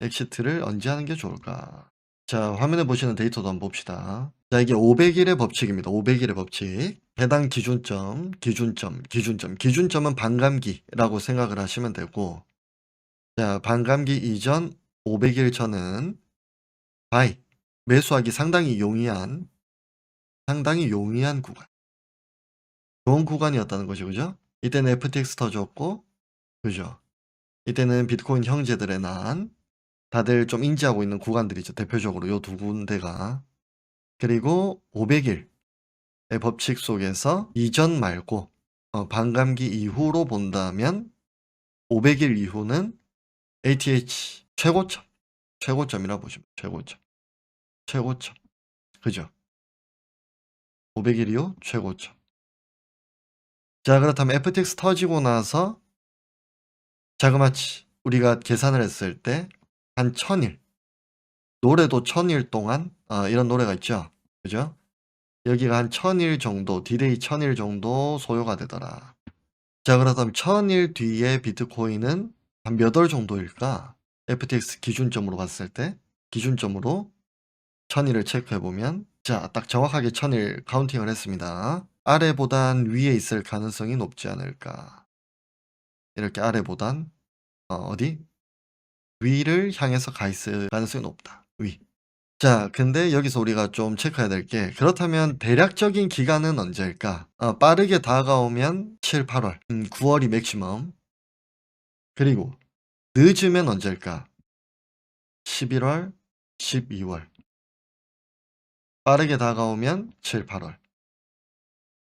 엑시트를 언제 하는 게 좋을까? 자, 화면에 보시는 데이터도 한번 봅시다. 자, 이게 500일의 법칙입니다. 500일의 법칙. 해당 기준점, 기준점, 기준점. 기준점은 반감기라고 생각을 하시면 되고, 자, 반감기 이전 500일 전은 바이, 매수하기 상당히 용이한, 상당히 용이한 구간. 좋은 구간이었다는 것이 그죠? 이때는 FTX 터졌고, 그죠? 이때는 비트코인 형제들의 난, 다들 좀 인지하고 있는 구간들이죠. 대표적으로 요 두 군데가. 그리고 500일의 법칙 속에서 이전 말고 어, 반감기 이후로 본다면 500일 이후는 ATH 최고점, 최고점이라 보시면 최고점, 최고점, 그죠? 500일 이후 최고점. 자, 그렇다면 FTX 터지고 나서 자그마치 우리가 계산을 했을 때 한 천일 노래도 천일 동안 어, 이런 노래가 있죠. 그죠? 여기가 한 천일 정도, 디데이 천일 정도 소요가 되더라. 자, 그렇다면 천일 뒤에 비트코인은 한 몇 월 정도일까? FTX 기준점으로 봤을 때 기준점으로 천일을 체크해 보면 자, 딱 정확하게 천일 카운팅을 했습니다. 아래보단 위에 있을 가능성이 높지 않을까? 이렇게 아래보단 어, 어디? 위를 향해서 가 있을 가능성이 높다. 위. 자, 근데 여기서 우리가 좀 체크해야 될 게 그렇다면 대략적인 기간은 언제일까? 어, 빠르게 다가오면 7, 8월, 음, 9월이 맥시멈. 그리고 늦으면 언제일까? 11월, 12월. 빠르게 다가오면 7, 8월.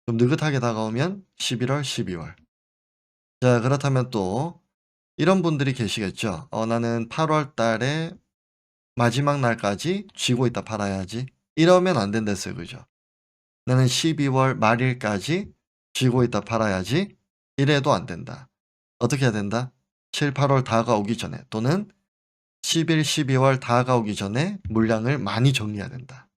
좀 느긋하게 다가오면 11월, 12월. 자, 그렇다면 또 이런 분들이 계시겠죠. 어, 나는 8월 달에 마지막 날까지 쥐고 있다 팔아야지. 이러면 안 된댔어요. 그죠? 나는 12월 말일까지 쥐고 있다 팔아야지. 이래도 안 된다. 어떻게 해야 된다? 7, 8월 다가오기 전에 또는 11, 12월 다가오기 전에 물량을 많이 정리해야 된다.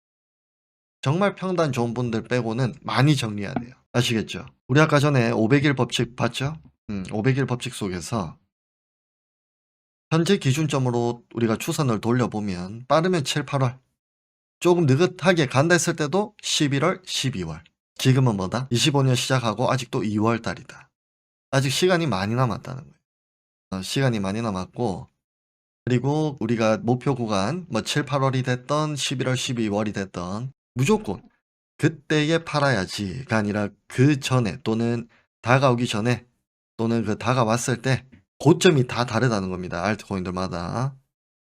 정말 평단 좋은 분들 빼고는 많이 정리해야 돼요. 아시겠죠? 우리 아까 전에 500일 법칙 봤죠? 음, 500일 법칙 속에서 현재 기준점으로 우리가 추선을 돌려보면 빠르면 7, 8월. 조금 느긋하게 간다 했을 때도 11월, 12월. 지금은 뭐다? 25년 시작하고 아직도 2월 달이다. 아직 시간이 많이 남았다는 거예요. 어, 시간이 많이 남았고 그리고 우리가 목표 구간 뭐 7, 8월이 됐던 11월, 12월이 됐던 무조건 그때에 팔아야지가 아니라 그 전에 또는 다가오기 전에 또는 그 다가왔을 때 고점이 다 다르다는 겁니다. 알트코인들마다.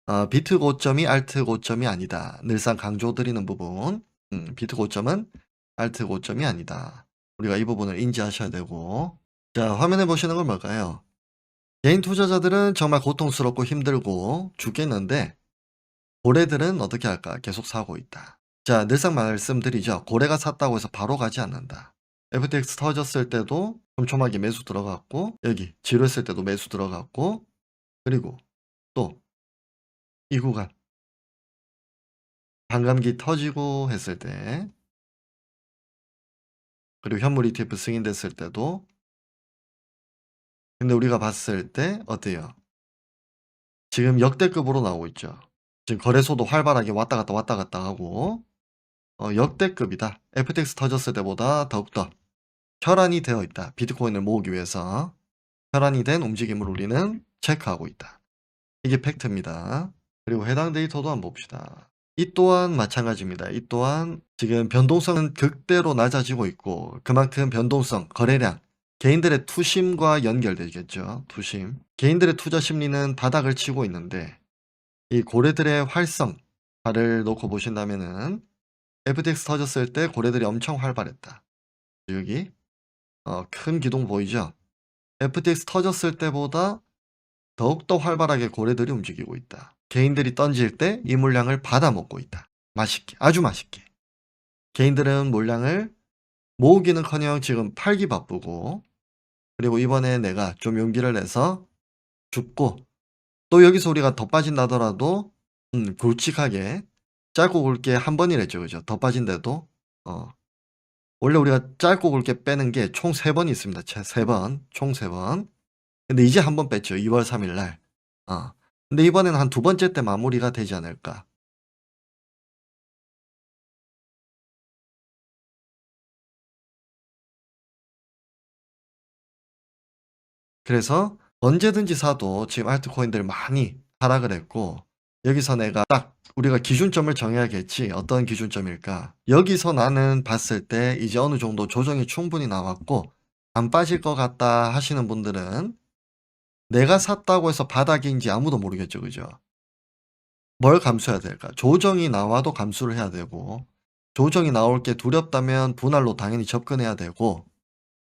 어, 비트 고점이 알트 고점이 아니다. 늘상 강조드리는 부분. 음, 비트 고점은 알트 고점이 아니다. 우리가 이 부분을 인지하셔야 되고. 자, 화면에 보시는 건 뭘까요? 개인 투자자들은 정말 고통스럽고 힘들고 죽겠는데 고래들은 어떻게 할까? 계속 사고 있다. 자, 늘상 말씀드리죠. 고래가 샀다고 해서 바로 가지 않는다. FTX 터졌을 때도 촘촘하게 매수 들어갔고 여기 지루했을 때도 매수 들어갔고 그리고 또 이 구간 반감기 터지고 했을 때 그리고 현물 ETF 승인됐을 때도 근데 우리가 봤을 때 어때요? 지금 역대급으로 나오고 있죠. 지금 거래소도 활발하게 왔다 갔다 왔다 갔다 하고 어, 역대급이다. FTX 터졌을 때보다 더욱더 혈안이 되어 있다. 비트코인을 모으기 위해서 혈안이 된 움직임을 우리는 체크하고 있다. 이게 팩트입니다. 그리고 해당 데이터도 한번 봅시다. 이 또한 마찬가지입니다. 이 또한 지금 변동성은 극대로 낮아지고 있고 그만큼 변동성, 거래량, 개인들의 투심과 연결되겠죠. 투심. 개인들의 투자 심리는 바닥을 치고 있는데 이 고래들의 활성화를 놓고 보신다면은 FTX 터졌을 때 고래들이 엄청 활발했다. 여기 어, 큰 기둥 보이죠? FTX 터졌을 때보다 더욱더 활발하게 고래들이 움직이고 있다. 개인들이 던질 때 이 물량을 받아 먹고 있다. 맛있게, 아주 맛있게. 개인들은 물량을 모으기는커녕 지금 팔기 바쁘고 그리고 이번에 내가 좀 용기를 내서 죽고 또 여기서 우리가 더 빠진다더라도 음, 굵직하게 짧고 굵게 한 번이랬죠, 그죠? 더 빠진데도 어, 원래 우리가 짧고 굵게 빼는 게 총 3번이 있습니다. 세 번, 총 3번. 근데 이제 한 번 뺐죠. 2월 3일 날. 어. 근데 이번에는 한 두 번째 때 마무리가 되지 않을까. 그래서 언제든지 사도 지금 알트코인들 많이 하락을 했고 여기서 내가 딱 우리가 기준점을 정해야겠지. 어떤 기준점일까? 여기서 나는 봤을 때 이제 어느 정도 조정이 충분히 나왔고 안 빠질 것 같다 하시는 분들은 내가 샀다고 해서 바닥인지 아무도 모르겠죠. 그죠? 뭘 감수해야 될까? 조정이 나와도 감수를 해야 되고 조정이 나올 게 두렵다면 분할로 당연히 접근해야 되고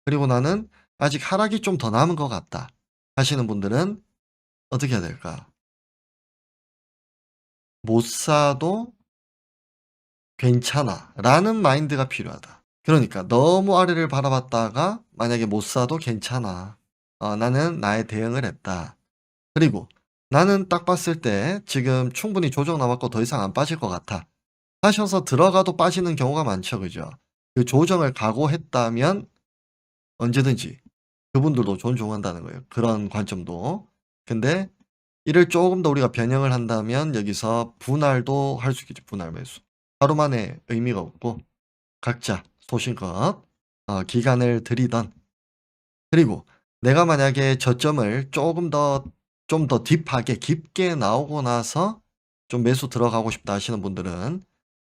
그리고 나는 아직 하락이 좀 더 남은 것 같다 하시는 분들은 어떻게 해야 될까? 못 사도 괜찮아 라는 마인드가 필요하다. 그러니까 너무 아래를 바라봤다가 만약에 못 사도 괜찮아. 어, 나는 나의 대응을 했다. 그리고 나는 딱 봤을 때 지금 충분히 조정 나왔고 더 이상 안 빠질 것 같아. 하셔서 들어가도 빠지는 경우가 많죠. 그죠? 그 조정을 각오했다면 언제든지 그분들도 존중한다는 거예요. 그런 관점도. 근데 이를 조금 더 우리가 변형을 한다면 여기서 분할도 할 수 있겠죠. 분할 매수. 하루 만에 의미가 없고 각자 소신껏 어, 기간을 들이던 그리고 내가 만약에 저점을 조금 더 좀 더 딥하게 깊게 나오고 나서 좀 매수 들어가고 싶다 하시는 분들은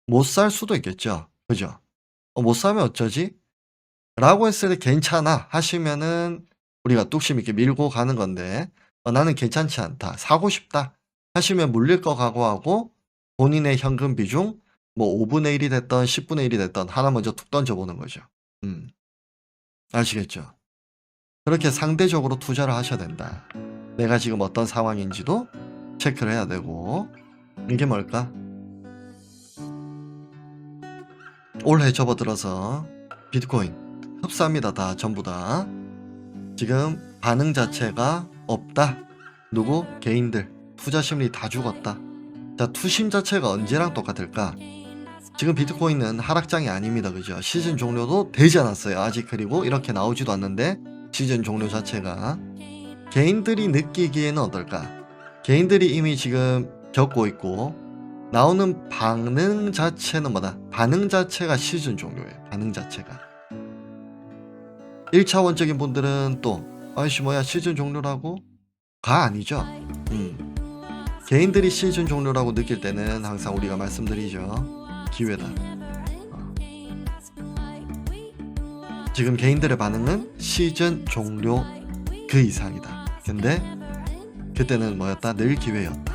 못 살 수도 있겠죠. 그죠? 어, 못 사면 어쩌지? 라고 했을 때 괜찮아 하시면은 우리가 뚝심 있게 밀고 가는 건데 어, 나는 괜찮지 않다. 사고 싶다. 하시면 물릴 거 각오하고 본인의 현금 비중 뭐 5분의 1이 됐던 10분의 1이 됐던 하나 먼저 툭 던져보는 거죠. 음. 아시겠죠? 그렇게 상대적으로 투자를 하셔야 된다. 내가 지금 어떤 상황인지도 체크를 해야 되고 이게 뭘까? 올해 접어들어서 비트코인 흡사합니다. 다 전부 다. 지금 반응 자체가 없다. 누구? 개인들. 투자 심리 다 죽었다. 자, 투심 자체가 언제랑 똑같을까? 지금 비트코인은 하락장이 아닙니다. 그죠? 시즌 종료도 되지 않았어요. 아직 그리고 이렇게 나오지도 않는데 시즌 종료 자체가 개인들이 느끼기에는 어떨까? 개인들이 이미 지금 겪고 있고 나오는 반응 자체는 뭐다? 반응 자체가 시즌 종료예요. 반응 자체가. 1차원적인 분들은 또 아이씨 뭐야 시즌 종료라고? 가 아니죠. 음. 개인들이 시즌 종료라고 느낄 때는 항상 우리가 말씀드리죠. 기회다. 어. 지금 개인들의 반응은 시즌 종료 그 이상이다. 근데 그때는 뭐였다? 늘 기회였다.